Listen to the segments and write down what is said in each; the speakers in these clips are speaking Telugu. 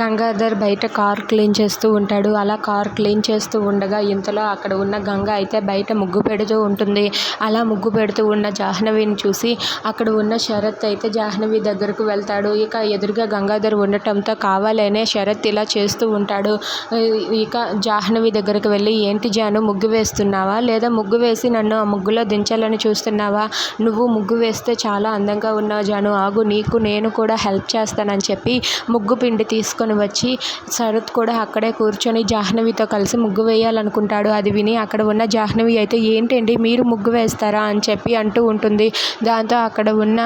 గంగాధర్ బయట కార్ క్లీన్ చేస్తూ ఉంటాడు. అలా కార్ క్లీన్ చేస్తూ ఉండగా ఇంతలో అక్కడ ఉన్న గంగ అయితే బయట ముగ్గు పెడుతూ ఉంటుంది. అలా ముగ్గు పెడుతూ ఉన్న జాహ్నవిని చూసి అక్కడ ఉన్న శరత్ అయితే జాహ్నవి దగ్గరకు వెళ్తాడు. ఇక ఎదురుగా గంగాధర్ ఉండటంతో కావాలనే శరత్ ఇలా చేస్తూ ఉంటాడు. ఇక జాహ్నవి దగ్గరకు వెళ్ళి ఏంటి జాను ముగ్గు వేస్తున్నావా? లేదా ముగ్గు వేసి నన్ను ఆ ముగ్గులో దించాలని చూస్తున్నావా? నువ్వు ముగ్గు వేస్తే చాలా అందంగా ఉన్నావు జాను. ఆగు నీకు నేను కూడా హెల్ప్ చేస్తానని చెప్పి ముగ్గు పిండి తీసుకు తీసుకొని వచ్చి శరత్ కూడా అక్కడే కూర్చొని జాహ్నవితో కలిసి ముగ్గు వేయాలనుకుంటాడు. అది విని అక్కడ ఉన్న జాహ్నవి అయితే ఏంటండి మీరు ముగ్గు వేస్తారా? అని చెప్పి అంటూ ఉంటుంది. దాంతో అక్కడ ఉన్న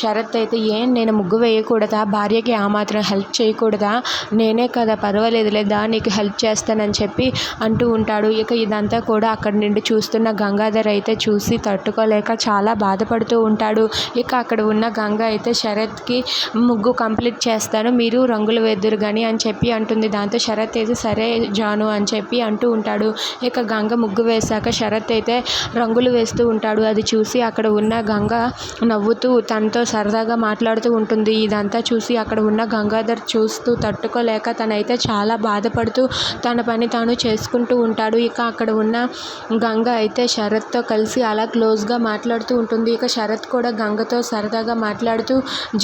శరత్ అయితే ఏం నేను ముగ్గు వేయకూడదా? భార్యకి ఆ మాత్రం హెల్ప్ చేయకూడదా? నేనే కదా పర్వాలేదులే దానికి నీకు హెల్ప్ చేస్తానని చెప్పి అంటూ ఉంటాడు. ఇక ఇదంతా కూడా అక్కడ నుండి చూస్తున్న గంగాధర్ అయితే చూసి తట్టుకోలేక చాలా బాధపడుతూ ఉంటాడు. ఇక అక్కడ ఉన్న గంగ అయితే శరత్కి ముగ్గు కంప్లీట్ చేస్తాను. మీరు రంగులు వేద్దురు కానీ అని చెప్పి అంటుంది. దాంతో శరత్ అయితే సరే జాను అని చెప్పి అంటూ ఉంటాడు. ఇక గంగ ముగ్గు వేశాక శరత్ అయితే రంగులు వేస్తూ ఉంటాడు. అది చూసి అక్కడ ఉన్న గంగ నవ్వుతూ తనతో సరదాగా మాట్లాడుతూ ఉంటుంది. ఇదంతా చూసి అక్కడ ఉన్న గంగాధర్ చూస్తూ తట్టుకోలేక తనైతే చాలా బాధపడుతూ తన పని తాను చేసుకుంటూ ఉంటాడు. ఇక అక్కడ ఉన్న గంగ అయితే శరత్తో కలిసి అలా క్లోజ్గా మాట్లాడుతూ ఉంటుంది. ఇక శరత్ కూడా గంగతో సరదాగా మాట్లాడుతూ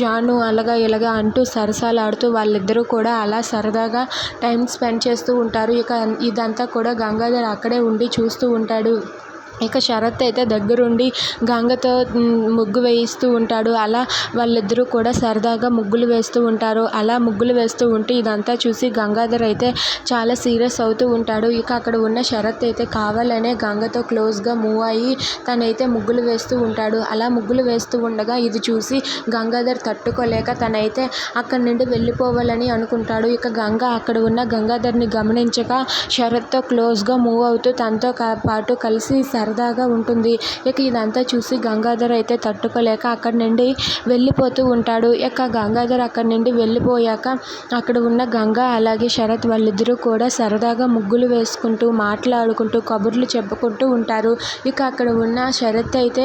జాను అలాగా ఇలాగా అంటూ సరసాలాడుతూ వాళ్ళిద్దరూ కూడా అలా సరదాగా టైం స్పెండ్ చేస్తూ ఉంటారు. ఇక ఇదంతా కూడా గంగాధర్ అక్కడే ఉండి చూస్తూ ఉంటాడు. ఇక శరత్ అయితే దగ్గరుండి గంగతో ముగ్గు వేయిస్తూ ఉంటాడు. అలా వాళ్ళిద్దరూ కూడా సరదాగా ముగ్గులు వేస్తూ ఉంటారు. అలా ముగ్గులు వేస్తూ ఉంటే ఇదంతా చూసి గంగాధర్ అయితే చాలా సీరియస్ అవుతూ ఉంటాడు. ఇక అక్కడ ఉన్న శరత్ అయితే కావాలనే గంగతో క్లోజ్గా మూవ్ అయ్యి తనైతే ముగ్గులు వేస్తూ ఉంటాడు. అలా ముగ్గులు వేస్తూ ఉండగా ఇది చూసి గంగాధర్ తట్టుకోలేక తనైతే అక్కడి నుండి వెళ్ళిపోవాలని అనుకుంటాడు. ఇక గంగ అక్కడ ఉన్న గంగాధర్ని గమనించక శరత్తో క్లోజ్గా మూవ్ అవుతూ తనతో పాటు కలిసి సరదాగా ఉంటుంది. ఇక ఇదంతా చూసి గంగాధర్ అయితే తట్టుకోలేక అక్కడి నుండి వెళ్ళిపోతూ ఉంటాడు. ఇక గంగాధర్ అక్కడి నుండి వెళ్ళిపోయాక అక్కడ ఉన్న గంగ అలాగే శరత్ వాళ్ళిద్దరూ కూడా సరదాగా ముగ్గులు వేసుకుంటూ మాట్లాడుకుంటూ కబుర్లు చెప్పుకుంటూ ఉంటారు. ఇక అక్కడ ఉన్న శరత్ అయితే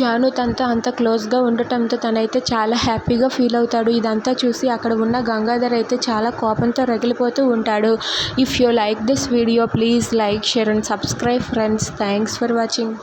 జాను తనతో అంత క్లోజ్గా ఉండటంతో తనైతే చాలా హ్యాపీగా ఫీల్ అవుతాడు. ఇదంతా చూసి అక్కడ ఉన్న గంగాధర్ అయితే చాలా కోపంతో రగిలిపోతూ ఉంటాడు. If you like this video please like share and subscribe friends thanks for watching watching.